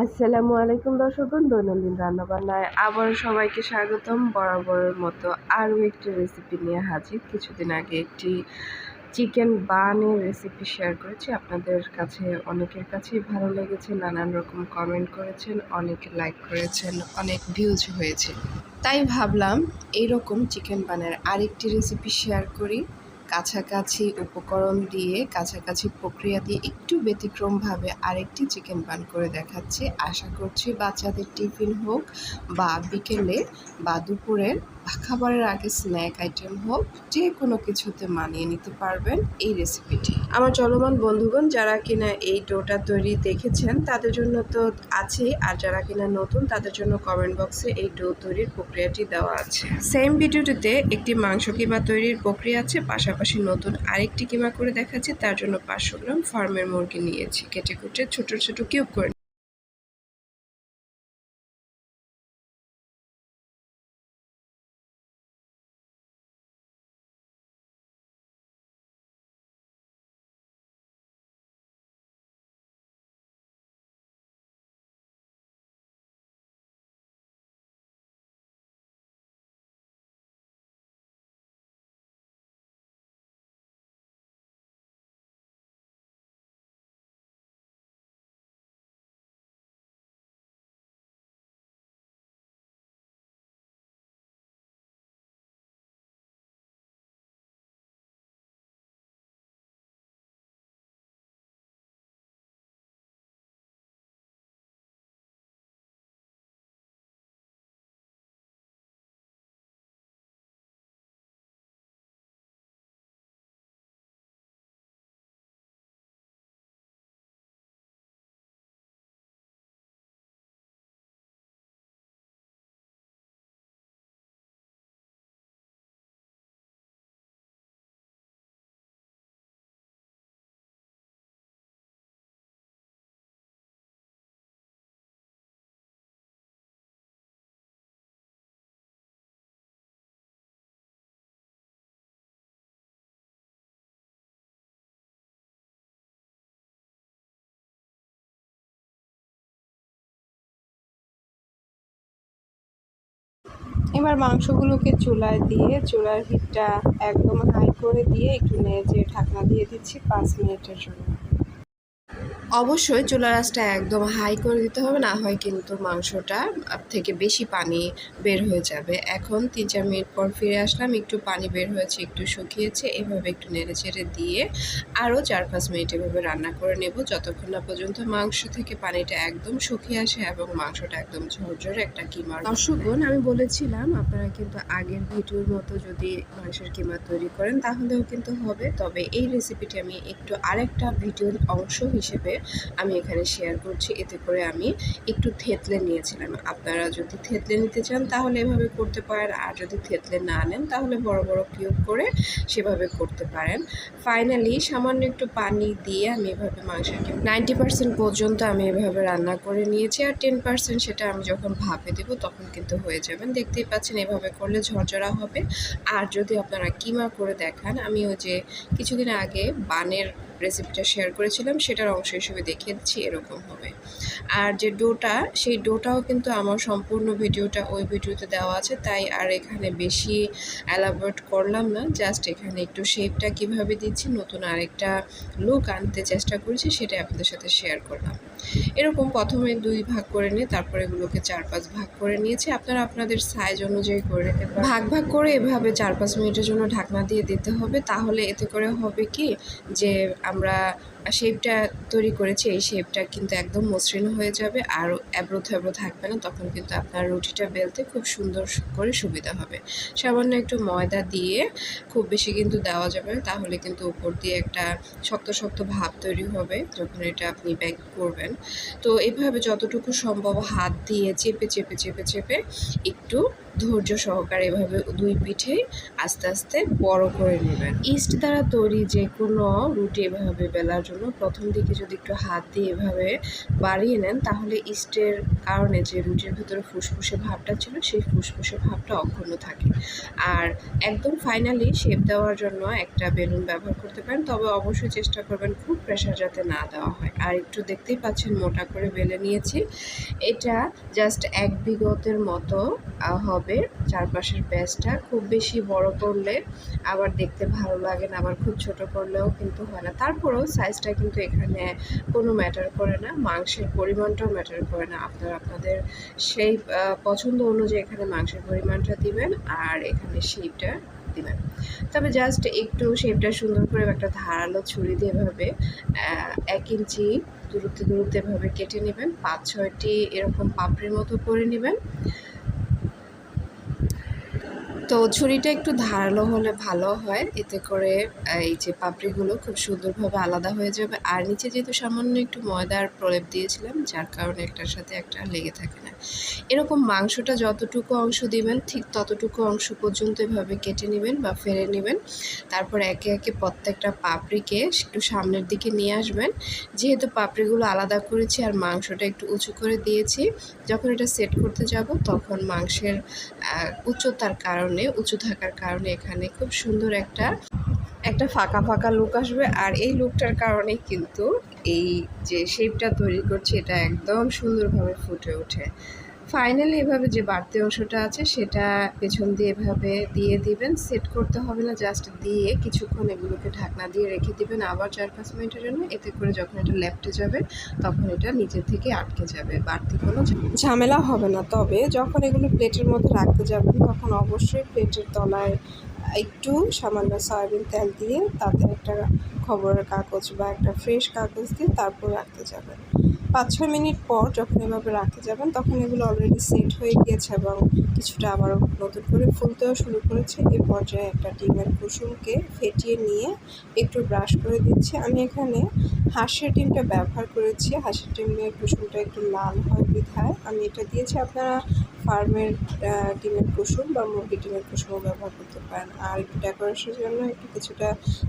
আসসালামু আলাইকুম দর্শকগণ দৈনন্দিন রান্নাবান্নায় আবার সবাইকে স্বাগতম। বরাবরের মতো আরও একটি রেসিপি নিয়ে হাজির। কিছুদিন আগে একটি চিকেন বানের রেসিপি শেয়ার করেছি। আপনাদের কাছে, অনেকের কাছেই ভালো লেগেছে, নানান রকম কমেন্ট করেছেন, অনেকে লাইক করেছেন, অনেক ভিউজ হয়েছে। তাই ভাবলাম এইরকম চিকেন বানের আরেকটি রেসিপি শেয়ার করি। কাছাকাছি উপকরণ দিয়ে কাছাকাছি প্রক্রিয়া দিয়ে একটু ব্যতিক্রমভাবে আরেকটি চিকেন পান করে দেখাচ্ছি। আশা করছি বাচ্চাদের টিফিন হোক বা বিকেলে বা দুপুরের খাবারের আগে স্ন্যাক আইটেম হোক, যে কোনো কিছুতে মানিয়ে নিতে পারবেন এই রেসিপিটি। আমার চলমান বন্ধুগণ, যারা কিনা এই ডোটা তৈরি দেখেছেন, তাদের জন্য তো আছেই। আর যারা কিনা নতুন, তাদের জন্য কমেন্ট বক্সে এই ডো তৈরির প্রক্রিয়াটি দেওয়া আছে। সেম ভিডিওটিতে একটি মাংস কিমা তৈরির প্রক্রিয়া আছে। পাশাপাশি নতুন আরেকটি কিমা করে দেখাচ্ছি। তার জন্য পাঁচশো গ্রাম ফার্মের মুরগি নিয়েছি। কেটে কুটে ছোট ছোট কিউব করে এবার মাংসগুলোকে চুলায় দিয়ে, চুলার হিটটা একদম হাই করে দিয়ে একটু নেড়ে ঢাকনা দিয়ে দিচ্ছি পাঁচ মিনিটের জন্য। অবশ্যই চুলার আঁচটা একদম হাই করে দিতে হবে, না হয় কিন্তু মাংসটা থেকে বেশি পানি বের হয়ে যাবে। এখন তিন চার মিনিট পর ফিরে আসলাম, একটু পানি বের হয়েছে, একটু শুকিয়েছে, এভাবে একটু নেড়ে চেড়ে দিয়ে আরও চার পাঁচ মিনিট এভাবে রান্না করে নেব। যতক্ষণ না পর্যন্ত মাংস থেকে পানিটা একদম শুকিয়ে আসে এবং মাংসটা একদম ঝরঝরে একটা কিমার দর্শকগণ, আমি বলেছিলাম আপনারা কিন্তু আগের ভিডিওর মতো যদি মাংসের কিমা তৈরি করেন, তাহলেও কিন্তু হবে। তবে এই রেসিপিটি আমি একটু আরেকটা ভিডিওর অংশ হিসেবে আমি এখানে শেয়ার করছি। এতে করে আমি একটু থেতলে নিয়েছিলাম। আপনারা যদি থেতলে নিতে চান, তাহলে এভাবে করতে পারেন। আর যদি থেতলে না নেন, তাহলে বড় বড় কিউব করে সেভাবে করতে পারেন। ফাইনালি সামান্য একটু পানি দিয়ে আমি এভাবে মাংসটি নাইনটি পার্সেন্ট পর্যন্ত আমি এভাবে রান্না করে নিয়েছি। আর টেন পার্সেন্ট সেটা আমি যখন ভাপে দেব, তখন কিন্তু হয়ে যাবেন দেখতেই পাচ্ছেন, এভাবে করলে ঝরঝরা হবে। আর যদি আপনারা কিমা করে দেখান, আমি ওই যে কিছুদিন আগে বানের রেসিপিটা শেয়ার করেছিলাম, সেটার অংশ হিসেবে দেখিয়ে দিচ্ছি, এরকম হবে। আর যে ডোটা, সেই ডোটাও কিন্তু আমার সম্পূর্ণ ভিডিওটা ওই ভিডিওতে দেওয়া আছে, তাই আর এখানে বেশি অ্যালাবোরেট করলাম না জাস্ট এখানে একটু শেপটা কীভাবে দিচ্ছি, নতুন আরেকটা লুক আনতে চেষ্টা করেছি সেটা আপনাদের সাথে শেয়ার করলাম। এরকম প্রথমে দুই ভাগ করে নিয়ে, তারপরে এগুলোকে চার পাঁচ ভাগ করে নিয়েছি, আপনারা আপনাদের সাইজ অনুযায়ী করে ভাগ ভাগ করে এভাবে চার পাঁচ মিনিটের জন্য ঢাকনা দিয়ে দিতে হবে, তাহলে এতে করে হবে কি যে আমরা শেপটা তৈরি করেছি, এই শেপটা কিন্তু একদম মসৃণ হয়ে যাবে আর অ্যাব্রো থাকবে না, তখন কিন্তু আপনার রুটিটা বেলতে খুব সুন্দর করে সুবিধা হবে। সামান্য একটু ময়দা দিয়ে খুব বেশি কিন্তু দেওয়া যাবে না, তাহলে কিন্তু উপর দিয়ে একটা শক্ত শক্ত ভাব তৈরি হবে যখন এটা আপনি ব্যাক করবেন। তো এভাবে যতটুকু সম্ভব হাত দিয়ে চেপে চেপে চেপে চেপে একটু ধৈর্য সহকারে এভাবে দুই পিঠে আস্তে আস্তে বড় করে নেবেন। ইস্ট দ্বারা তৈরি যে কোনো রুটি এভাবে বেলার জন্য প্রথম দিকে যদি একটু হাত দিয়ে এভাবে বাড়িয়ে নেন, তাহলে ইস্টের কারণে যে রুটির ভিতরে ফুসফুসে ভাবটা ছিল, সেই ফুসফুসে ভাবটা অক্ষুণ্ণ থাকে। আর একদম ফাইনালি শেপ দেওয়ার জন্য একটা বেলুন ব্যবহার করতে পারেন, তবে অবশ্যই চেষ্টা করবেন খুব প্রেশার যাতে না দেওয়া হয়। আর একটু দেখতেই পাচ্ছেন মোটা করে বেলে নিয়েছি। এটা জাস্ট এক বিগতের মতো হবে। চারপাশের ব্যাসটা খুব বেশি বড় করলে আবার দেখতে ভালো লাগে না, আবার খুব ছোট করলেও কিন্তু হয় না। তারপরেও সাইজটা কিন্তু এখানে কোনো ম্যাটার করে না, মাংসের পরিমাণটাও ম্যাটার করে না। আপনারা আপনাদের সেই পছন্দ অনুযায়ী এখানে মাংসের পরিমাণটা দিবেন আর এখানে শেপটা দিবেন। তবে জাস্ট একটু শেপটা সুন্দর করে একটা ধারালো ছুরি দিয়ে এভাবে এক ইঞ্চি দূরত্বে দূরত্বে এভাবে কেটে নেবেন। পাঁচ ছয়টি এরকম পাপড়ির মতো করে নেবেন। তো ছুরিটা একটু ধারালো হলে ভালো হয়। এতে করে এই যে পাপড়িগুলো খুব সুন্দরভাবে আলাদা হয়ে যাবে। আর নিচে যেহেতু সামান্য একটু ময়দার প্রলেপ দিয়েছিলাম, যার কারণে একটার সাথে একটা লেগে থাকে। এরকম মাংসটা যতটুকু অংশ দিবেন, ঠিক ততটুকু অংশ পর্যন্ত এভাবে কেটে নেবেন বা ফেলে নেবেন। তারপর একে একে প্রত্যেকটা পাপড়িকে একটু সামনের দিকে নিয়ে আসবেন। যেহেতু পাপড়িগুলো আলাদা করেছি আর মাংসটা একটু উঁচু করে দিয়েছি, যখন এটা সেট করতে যাব তখন মাংসের উচ্চতার কারণে, উঁচু থাকার কারণে এখানে খুব সুন্দর একটা একটা ফাঁকা ফাঁকা লুক আসবে। আর এই লুকটার কারণে কিন্তু এই যে শেপটা তৈরি করছে, এটা একদম সুন্দরভাবে ফুটে ওঠে। ফাইনালি এভাবে যে বাড়তি অংশটা আছে, সেটা পেছন দিয়ে এভাবে দিয়ে দিবেন। সেট করতে হবে না, জাস্ট দিয়ে কিছুক্ষণ এগুলোকে ঢাকনা দিয়ে রেখে দিবেন আবার চার পাঁচ মিনিটের জন্য। এতে করে যখন এটা লেপটে যাবে, তখন এটা নিচের থেকে আটকে যাবে বাড়তি কোনো ঝামেলা হবে না। তবে যখন এগুলো প্লেটের মধ্যে রাখতে যাবেন, তখন অবশ্যই প্লেটের তলায় একটু সামান্য সয়াবিন তেল দিয়ে তাতে একটা খবরের কাগজ বা একটা ফ্রেশ কাগজ দিয়ে তারপর রাখতে যাবেন। পাঁচ ছয় মিনিট পর যখন এভাবে রাখতে যাবেন, তখন এগুলো অলরেডি সেট হয়ে গিয়েছে এবং কিছুটা আবারও নতুন করে ফুলতেও শুরু করেছে। এ পর্যায়ে একটা ডিমের কুসুমকে ফেটিয়ে নিয়ে একটু ব্রাশ করে দিচ্ছি। আমি এখানে হাঁসের ডিমটা ব্যবহার করেছি। হাঁসের ডিমের কুসুমটা একটু লাল হয় বিধায় আমি এটা দিয়েছি। আপনারা ফার্মের ডিমের কুসুম বা মুরগির ডিমের কুসুমও ব্যবহার করতে পারেন। আর একটু ডেকোরেশনের জন্য একটু কিছুটা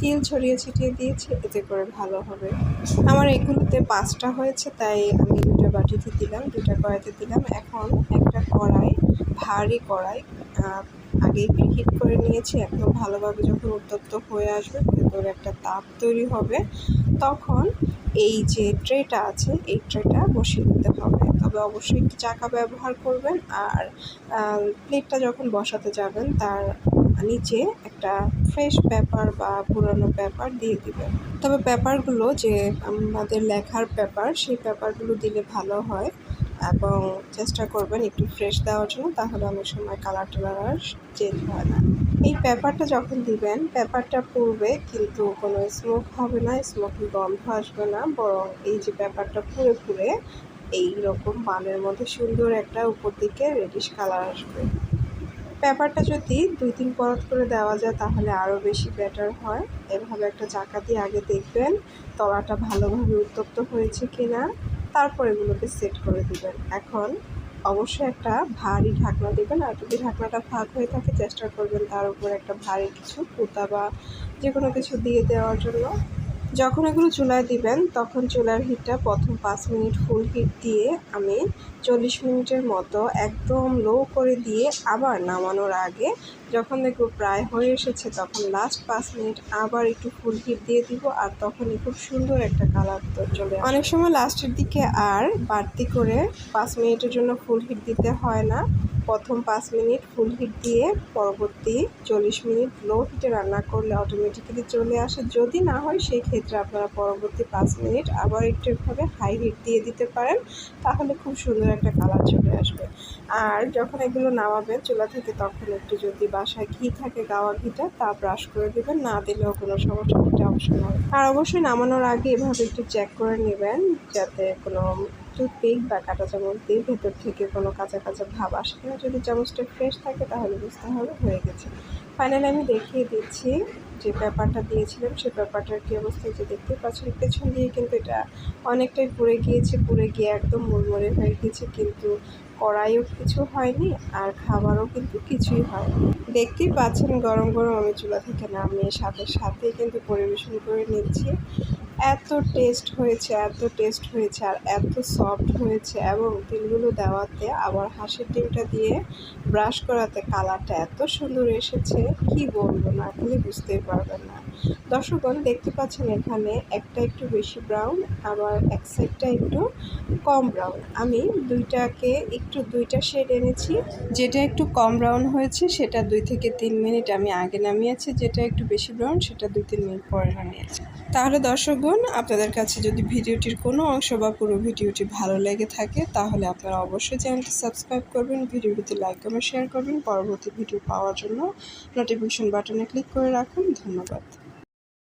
তিল ছড়িয়ে ছিটিয়ে দিয়েছি, এতে করে ভালো হবে। আমার এগুলোতে পাঁচটা হয়েছে, তাই আমি দুটো বাটিতে দিলাম দুটা কড়াইতে দিলাম। এখন একটা কড়াই, ভারী কড়াই আগেই প্রিহিট করে নিয়েছি। একদম ভালোভাবে যখন উত্তপ্ত হয়ে আসবে, ভেতরে একটা তাপ তৈরি হবে, তখন এই যে ট্রেটা আছে, এই ট্রেটা বসিয়ে দিতে হবে। তবে অবশ্যই একটু চাকা ব্যবহার করবেন আর প্লেটটা যখন বসাতে যাবেন তার নিচে একটা ফ্রেশ পেপার বা পুরানো পেপার দিয়ে দিবেন। তবে পেপারগুলো যে আমাদের লেখার পেপার, সেই পেপারগুলো দিলে ভালো হয় এবং চেষ্টা করবেন একটু ফ্রেশ দেওয়ার জন্য, তাহলে অনেক সময় কালার টালার চেঞ্জ হয় না। এই পেপারটা যখন দিবেন, পেপারটা পূর্বে কিন্তু কোনো স্মোক হবে না স্মোকিং গন্ধ আসবে না। বরং এই যে পেপারটা পুড়ে পুড়ে এই রকম বানের মধ্যে সুন্দর একটা উপর দিকে রেডিশ কালার আসবে। পেপারটা যদি দুই তিন পরত করে দেওয়া যায় তাহলে আরও বেশি বেটার হয়। এভাবে একটা চাকা দিয়ে আগে দেখবেন, তলাটা ভালোভাবে উত্তপ্ত হয়েছে কিনা, তারপর এগুলোকে সেট করে দিবেন। এখন অবশ্যই একটা ভারী ঢাকনা দেবেন আর যদি ঢাকনাটা ফাঁক হয়ে থাকে, চেষ্টা করবেন তার উপর একটা ভারী কিছু কুতা বা যে কোনো কিছু দিয়ে দেওয়ার জন্য। যখন এগুলো চুলায় দিবেন, তখন চুলার হিটটা প্রথম পাঁচ মিনিট ফুল হিট দিয়ে আমি চল্লিশ মিনিটের মতো একদম লো করে দিয়ে আবার নামানোর আগে যখন দেখব প্রায় হয়ে এসেছে, তখন লাস্ট পাঁচ মিনিট আবার একটু ফুল হিট দিয়ে দিব আর তখনই খুব সুন্দর একটা কালার তো চলে অনেক সময় লাস্টের দিকে আর বাড়তি করে পাঁচ মিনিটের জন্য ফুল হিট দিতে হয় না। প্রথম পাঁচ মিনিট ফুল হিট দিয়ে পরবর্তী চল্লিশ মিনিট লো হিটে রান্না করলে অটোমেটিক্যালি চলে আসে। যদি না হয়, সেই ক্ষেত্রে আপনারা পরবর্তী পাঁচ মিনিট আবার একটু এভাবে হাই হিট দিয়ে দিতে পারেন, তাহলে খুব সুন্দর একটা কালার চলে আসবে। আর যখন এগুলো নামাবেন চুলা থেকে, তখন একটু যদি বাসায় ঘি থাকে, গাওয়া ঘিটা, তা ব্রাশ করে দেবেন। না দিলেও কোনো সমস্যা, এটা অপশন হবে আর অবশ্যই নামানোর আগে এভাবে একটু চেক করে নেবেন, যাতে কোনো টুথপিক বা কাঁটা চামচ দিয়ে ভেতর থেকে কোনো কাঁচা কাঁচা ভাব আসে না যদি চামচটা ফ্রেশ থাকে তাহলে বুঝতে হবে হয়ে গেছে। ফাইনালি আমি দেখিয়ে দিচ্ছি যে পেপারটা দিয়েছিলাম সেই পেপারটার কী অবস্থা যে দেখতে পাচ্ছেন, পেছন দিয়ে কিন্তু এটা অনেকটাই পুড়ে গিয়েছে, পুড়ে গিয়ে একদম মুড়মুড়ে হয়ে গিয়েছে, কিন্তু কড়াইও কিছু হয়নি আর খাবারও কিন্তু কিছুই হয়নি। দেখতেই পাচ্ছেন গরম গরম আমি চুলা থেকে নামিয়ে সাথে সাথেই কিন্তু পরিবেশন করে নিচ্ছি। এত টেস্ট হয়েছে, এত টেস্ট হয়েছে আর এত সফট হয়েছে এবং তিলগুলো দেওয়াতে আবার হাঁসের ডিমটা দিয়ে ব্রাশ করাতে কালারটা এত সুন্দর এসেছে, কি বলব না খেলে বুঝতেই পারবেন না। দর্শকগণ, দেখতে পাচ্ছেন এখানে একটা একটু বেশি ব্রাউন আবার এক সাইডটা একটু কম ব্রাউন আমি দুইটাকে একটু দুইটা শেড এনেছি, যেটা একটু কম ব্রাউন হয়েছে, সেটা দুই থেকে তিন মিনিট আমি আগে নামিয়েছি, যেটা একটু বেশি ব্রাউন সেটা দুই তিন মিনিট পরে নামিয়েছি। তাহলে দর্শকগণ আপনাদের কাছে যদি ভিডিওটির কোনো অংশ বা পুরো ভিডিওটি ভালো লেগে থাকে, তাহলে আপনারা অবশ্যই চ্যানেলটি সাবস্ক্রাইব করবেন, ভিডিওটিতে লাইক কমেন্ট, শেয়ার করবেন। পরবর্তী ভিডিও পাওয়ার জন্য নোটিফিকেশন বাটনে ক্লিক করে রাখুন। ধন্যবাদ।